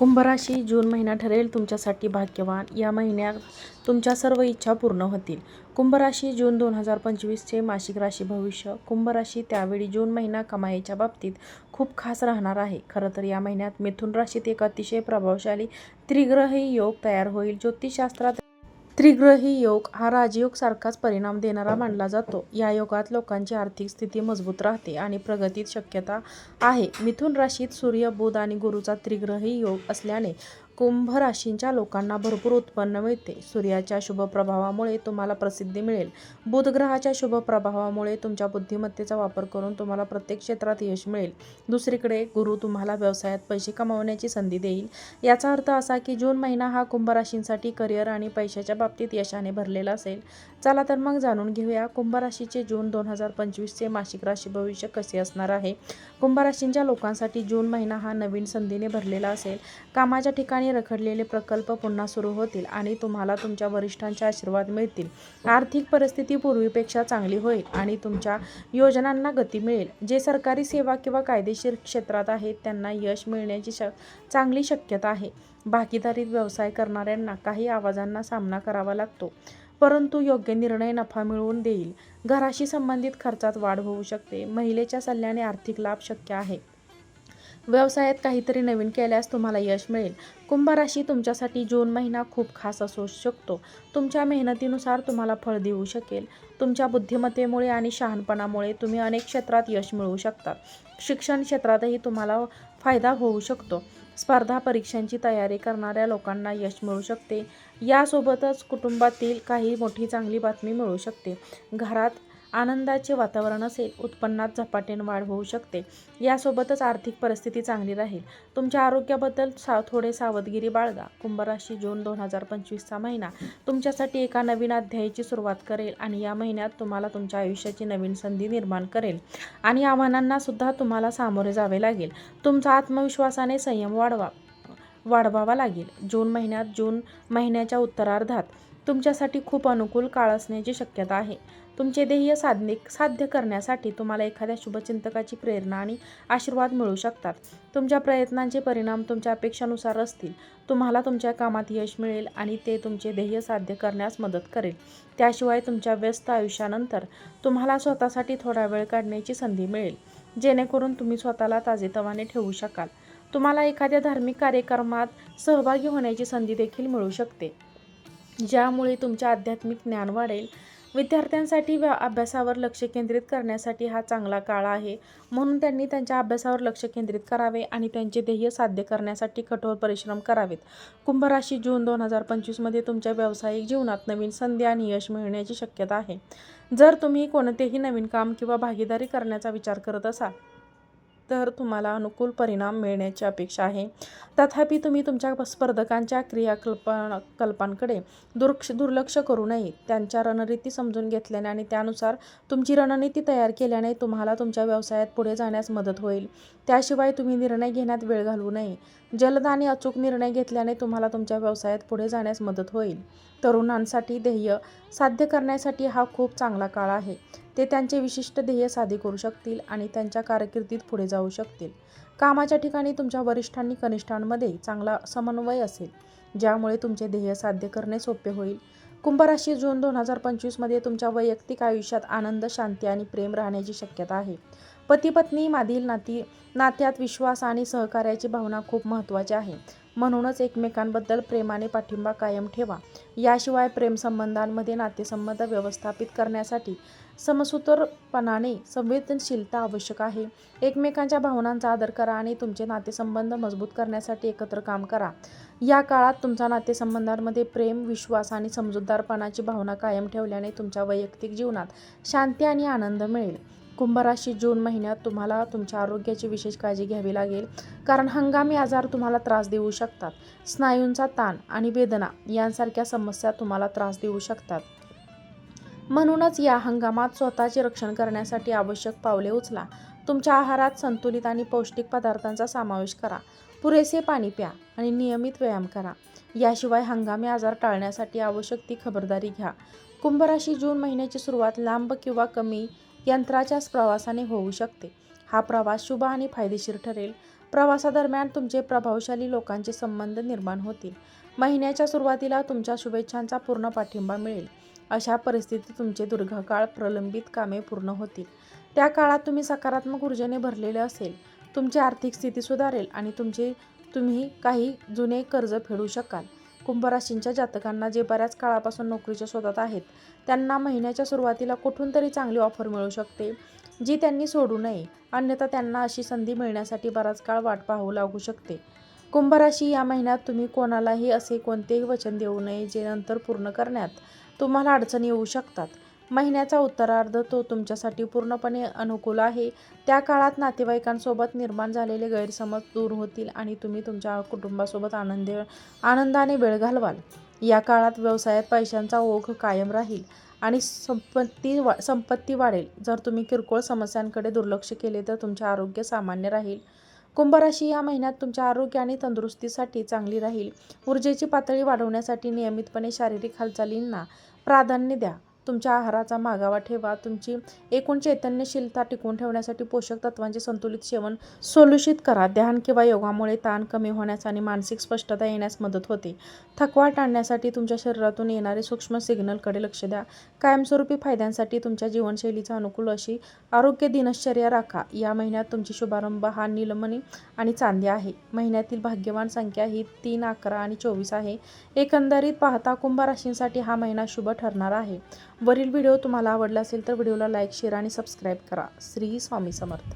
कुंभराशी जून महिना ठरेल तुमच्यासाठी भाग्यवान. या महिन्यात तुमच्या सर्व इच्छा पूर्ण होतील. कुंभराशी जून दोन हजार पंचवीसचे मासिक राशी भविष्य. कुंभराशी त्यावेळी जून महिना कमाईच्या बाबतीत खूप खास राहणार आहे. खरं तर या महिन्यात मिथुन राशीत एक अतिशय प्रभावशाली त्रिग्रही योग तयार होईल. ज्योतिषशास्त्रात त्रिग्रही योग हा राजयोग सारखाच परिणाम देणारा मानला जातो. या योगात लोकांची आर्थिक स्थिती मजबूत राहते आणि प्रगतीत शक्यता आहे. मिथुन राशीत सूर्य बुध आणि गुरुचा त्रिग्रही योग असल्याने कुंभ राशींच्या लोकांना भरपूर उत्पन्न मिळते. सूर्याच्या शुभ प्रभावामुळे तुम्हाला प्रसिद्धी मिळेल. बुधग्रहाच्या शुभ प्रभावामुळे तुमच्या बुद्धिमत्तेचा वापर करून तुम्हाला प्रत्येक क्षेत्रात यश मिळेल. दुसरीकडे गुरु तुम्हाला व्यवसायात पैसे कमावण्याची संधी देईल. याचा अर्थ असा की जून महिना हा कुंभ राशींसाठी करिअर आणि पैशाच्या बाबतीत यशाने भरलेला असेल. चला तर मग जाणून घेऊया कुंभ राशीचे जून दोन हजार पंचवीसचे मासिक राशी भविष्य कसे असणार आहे. कुंभ राशींच्या लोकांसाठी जून महिना हा नवीन संधीने भरलेला असेल. कामाच्या ठिकाणी रखडलेले प्रकल्प पुन्हा सुरू होतील आणि तुम्हाला तुमच्या वरिष्ठांचे आशीर्वाद मिळतील. आर्थिक परिस्थिती पूर्वीपेक्षा चांगली होईल आणि तुमच्या योजनांना गती मिळेल. जे सरकारी सेवा किंवा कायदेशीर क्षेत्रात आहेत त्यांना यश मिळण्याची श चांगली शक्यता आहे. भागीदारीत व्यवसाय करणाऱ्यांना काही आवाजांना सामना करावा लागतो परंतु योग्य निर्णय नफा मिळवून देईल. घराशी संबंधित खर्चात वाढ होऊ शकते. महिलेच्या सल्ल्याने आर्थिक लाभ शक्य आहे. व्यवसायात काहीतरी नवीन केल्यास तुम्हाला यश मिळेल. कुंभ राशी तुमच्यासाठी जून महिना खूप खास असू शकतो. तुमच्या मेहनतीनुसार तुम्हाला फळ देऊ शकेल. तुमच्या बुद्धिमत्तेमुळे आणि शहाणपणामुळे तुम्ही अनेक क्षेत्रात यश मिळवू शकता. शिक्षण क्षेत्रातही तुम्हाला फायदा होऊ शकतो. स्पर्धा परीक्षांची तयारी करणाऱ्या लोकांना यश मिळू शकते. यासोबतच कुटुंबातील काही मोठी चांगली बातमी मिळू शकते. घरात आनंदाचे वातावरण असेल उत्पन्नात झपाट्याने वाढ होऊ शकते. यासोबतच आर्थिक परिस्थिती चांगली राहील. तुमच्या आरोग्याबद्दल सा थोडे सावधगिरी बाळगा. कुंभराशी जून दोन हजार पंचवीसचा महिना. तुमच्यासाठी एका नवीन अध्यायाची सुरुवात करेल आणि या महिन्यात तुम्हाला तुमच्या आयुष्याची नवीन संधी निर्माण करेल. आणि आव्हानांना सुद्धा तुम्हाला सामोरे जावे लागेल. तुमचा आत्मविश्वासाने संयम वाढवा. वाढवावा लागेल. जून महिन्यात जून महिन्याच्या उत्तरार्धात तुमच्यासाठी खूप अनुकूल काळ असण्याची शक्यता आहे. तुमचे ध्येय साधने साध्य करण्यासाठी तुम्हाला एखाद्या शुभचिंतकाची प्रेरणा आणि आशीर्वाद मिळू शकतात. तुमच्या प्रयत्नांचे परिणाम तुमच्या अपेक्षानुसार असतील. तुम्हाला तुमच्या कामात यश मिळेल आणि ते तुमचे ध्येय साध्य करण्यास मदत करेल. त्याशिवाय तुमच्या व्यस्त आयुष्यानंतर तुम्हाला स्वतःसाठी थोडा वेळ काढण्याची संधी मिळेल. जेणेकरून तुम्ही स्वतःला ताजेतवाने ठेवू शकाल. तुम्हाला एखाद्या धार्मिक कार्यक्रमात सहभागी होण्याची संधी देखील मिळू शकते. ज्यामुळे तुमचे आध्यात्मिक ज्ञान वाढेल. विद्यार्थ्यांसाठी व्या अभ्यासावर लक्ष केंद्रित करण्यासाठी हा चांगला काळ आहे. म्हणून त्यांनी त्यांच्या अभ्यासावर लक्ष केंद्रित करावे आणि त्यांचे ध्येय साध्य करण्यासाठी कठोर परिश्रम करावेत. कुंभराशी जून दोन हजार पंचवीसमध्ये तुमच्या व्यावसायिक जीवनात नवीन संधी आणि यश मिळण्याची शक्यता आहे. जर तुम्ही कोणतेही नवीन काम किंवा भागीदारी करण्याचा विचार करत असाल तर तुम्हाला अनुकूल परिणाम मिळण्याची अपेक्षा आहे. तथापि तुम्ही तुमच्या स्पर्धकांच्या क्रियाकल्पना कल्पांकडे दुर्क्ष दुर्लक्ष करू नये. त्यांच्या रणनीती समजून घेतल्याने आणि त्यानुसार तुमची रणनीती तयार केल्याने तुम्हाला तुमच्या व्यवसायात पुढे जाण्यास मदत होईल. त्याशिवाय तुम्ही निर्णय घेण्यात वेळ घालवू नये. जलद आणि अचूक निर्णय घेतल्याने तुम्हाला तुमच्या व्यवसायात पुढे जाण्यास मदत होईल. तरुणांसाठी ध्येय साध्य करण्यासाठी हा खूप चांगला काळ आहे. ते त्यांचे विशिष्ट ध्येय साध्य करू शकतील आणि त्यांच्या कारकिर्दीत पुढे जाऊ शकतील. कामाच्या ठिकाणी तुमच्या वरिष्ठांनी कनिष्ठांमध्ये चांगला समन्वय असेल ज्यामुळे तुमचे ध्येय साध्य करणे सोपे होईल. कुंभराशी जून दोन हजार पंचवीसमध्ये तुमच्या वैयक्तिक आयुष्यात आनंद शांती आणि प्रेम राहण्याची शक्यता आहे. पती पत्नी माधील नाती नात्यात विश्वास आणि सहकार्याची भावना खूप महत्त्वाची आहे. म्हणूनच एकमेकांबद्दल प्रेमाने पाठिंबा कायम ठेवा. याशिवाय प्रेमसंबंधांमध्ये नातेसंबंध व्यवस्थापित करण्यासाठी समसूत्रपणाने संवेदनशीलता आवश्यक आहे. एकमेकांच्या भावनांचा आदर करा आणि तुमचे नातेसंबंध मजबूत करण्यासाठी एकत्र काम करा. या काळात तुमच्या नातेसंबंधांमध्ये प्रेम विश्वास आणि समजूतदारपणाची भावना कायम ठेवल्याने तुमच्या वैयक्तिक जीवनात शांती आणि आनंद मिळेल. कुंभराशी जून महिन्यात तुम्हाला तुमच्या आरोग्याची विशेष काळजी घ्यावी लागेल. कारण हंगामी आजार तुम्हाला त्रास देऊ शकतात. स्नायूंचा ताण आणि वेदना यांसारख्या समस्या तुम्हाला त्रास देऊ शकतात. म्हणूनच या हंगामात स्वतःचे रक्षण करण्यासाठी आवश्यक पावले उचला. तुमच्या आहारात संतुलित आणि पौष्टिक पदार्थांचा समावेश करा. पुरेसे पाणी प्या आणि नियमित व्यायाम करा. याशिवाय हंगामी आजार टाळण्यासाठी आवश्यक ती खबरदारी घ्या. कुंभराशी जून महिन्याची सुरुवात लांब किंवा कमी यंत्राच्याच प्रवासाने होऊ शकते. हा प्रवास शुभ आणि फायदेशीर ठरेल. प्रवासादरम्यान तुमचे प्रभावशाली लोकांचे संबंध निर्माण होतील. महिन्याच्या सुरुवातीला तुमच्या शुभेच्छांचा पूर्ण पाठिंबा मिळेल. अशा परिस्थितीत तुमचे दीर्घकाळ प्रलंबित कामे पूर्ण होतील. त्या काळात तुम्ही सकारात्मक ऊर्जेने भरलेले असेल. तुमची आर्थिक स्थिती सुधारेल आणि तुमचे तुम्ही काही जुने कर्ज फेडू शकाल. कुंभराशींच्या जातकांना जे बऱ्याच काळापासून नोकरीच्या शोधात आहेत त्यांना महिन्याच्या सुरुवातीला कुठून तरी चांगली ऑफर मिळू शकते जी त्यांनी सोडू नये. अन्यथा त्यांना अशी संधी मिळण्यासाठी बराच काळ वाट पाहू लागू शकते. कुंभराशी या महिन्यात तुम्ही कोणालाही असे कोणतेही वचन देऊ नये जे नंतर पूर्ण करण्यात तुम्हाला अडचणी येऊ शकतात. महिन्याचा उत्तरार्ध तो तुमच्यासाठी पूर्णपणे अनुकूल आहे. त्या काळात नातेवाईकांसोबत निर्माण झालेले गैरसमज दूर होतील आणि तुम्ही तुमच्या कुटुंबासोबत आनंदी आनंदाने वेळ घालवाल. या काळात व्यवसायात पैशांचा ओघ कायम राहील आणि संपत्ती वा संपत्ती वाढेल. जर तुम्ही किरकोळ समस्यांकडे दुर्लक्ष केले तर तुमचे आरोग्य सामान्य राहील. कुंभराशी या महिन्यात तुमच्या आरोग्य आणि तंदुरुस्तीसाठी चांगली राहील. ऊर्जेची पातळी वाढवण्यासाठी नियमितपणे शारीरिक हालचालींना प्राधान्य द्या. तुमच्या आहाराचा मागावा ठेवा. तुमची एकूण चैतन्यशीलता टिकवून ठेवण्यासाठी पोषक तत्वांचे संतुलित सेवन सोलुषित करा. ध्यान किंवा योगामुळे ताण कमी होण्यास आणि मानसिक स्पष्टता येण्यास मदत होते. थकवा टाळण्यासाठी तुमच्या शरीरातून येणारे सूक्ष्म सिग्नलकडे लक्ष द्या. कायमस्वरूपी फायद्यांसाठी तुमच्या जीवनशैलीचा अनुकूल अशी आरोग्य दिनश्चर्या राखा. या महिन्यात तुमची शुभारंभ हा निलमणी आणि चांदी आहे. महिन्यातील भाग्यवान संख्या ही तीन अकरा आणि चोवीस आहे. एकंदरीत पाहता कुंभ राशींसाठी हा महिना शुभ ठरणार आहे. वरील व्हिडिओ तुम्हाला आवडला असेल तर व्हिडिओला लाईक शेअर आणि सबस्क्राईब करा. श्री स्वामी समर्थ.